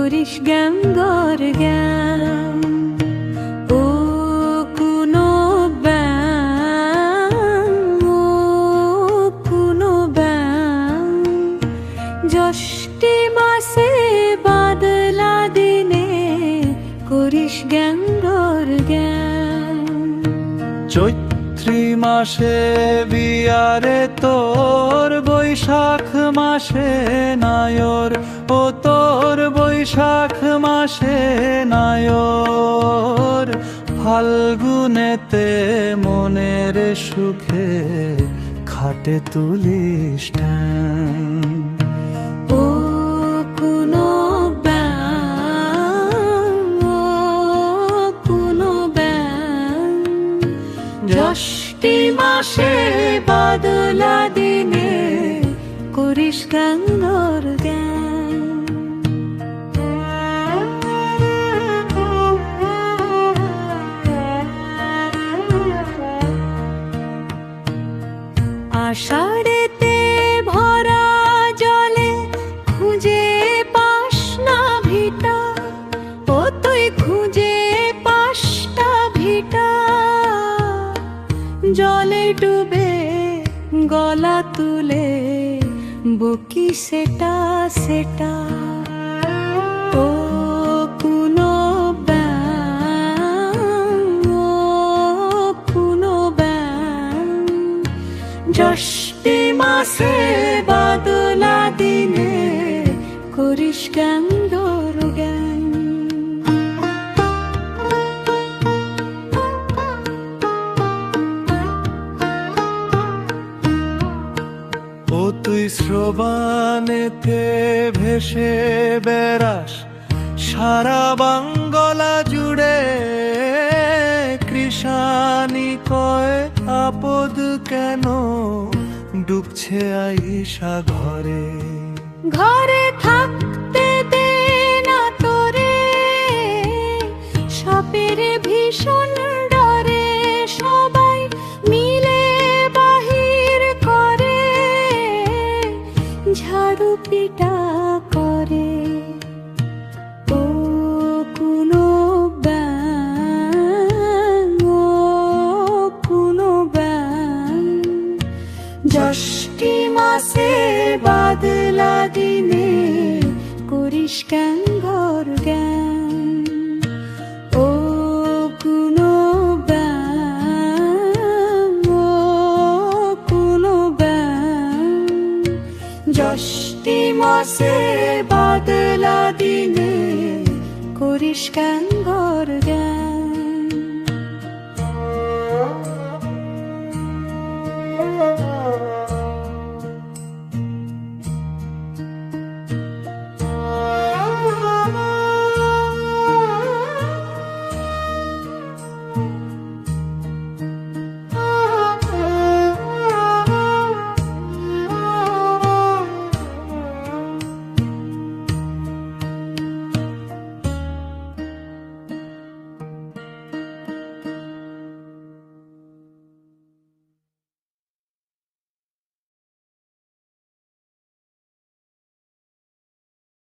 গঙ্গর জ্ঞান ও কোনো ব্যাং, ও কোনো ব্যাং। জ্যৈষ্ঠী মাসে বাদলা দিনে করিস গঙ্গর জ্ঞান। চৈত্রী মাসে বিয়ারে তোর বৈশাখ মাসে নায়র, ও তোর বৈশাখ মাসে নায়র, ফাল্গুনেতে মনের সুখে খাটে তুলিস। ও কোনো মাসে বাদলা দিনে করিস গঙ্গর জ্ঞান আষাঢ়েতে ভরা জলে খুঁজে পাস না ভিটা ও তুই খুঁজে পাসটা ভিটা। জলে ডুবে গলা তুলে বকি সেটা সেটা। জ্যৈষ্ঠী মাসে বাদলা দিনে করিস গঙ্গর জ্ঞান। তুই শ্রবানেতে ভেসে বেড়াস, সারা বাঙ্গলা জুড়ে কৃষানি কয় আপদ কেন ডুবছে আইসা ঘরে? ঘরে থাকতে দে না সাপের ভীষণ দিনে করিস গঙ্গর জ্ঞান? ও কোনো ব্যাং ও কোনো জ্যৈষ্ঠী মাসে বাদলা দিনে করিস গঙ্গর জ্ঞান?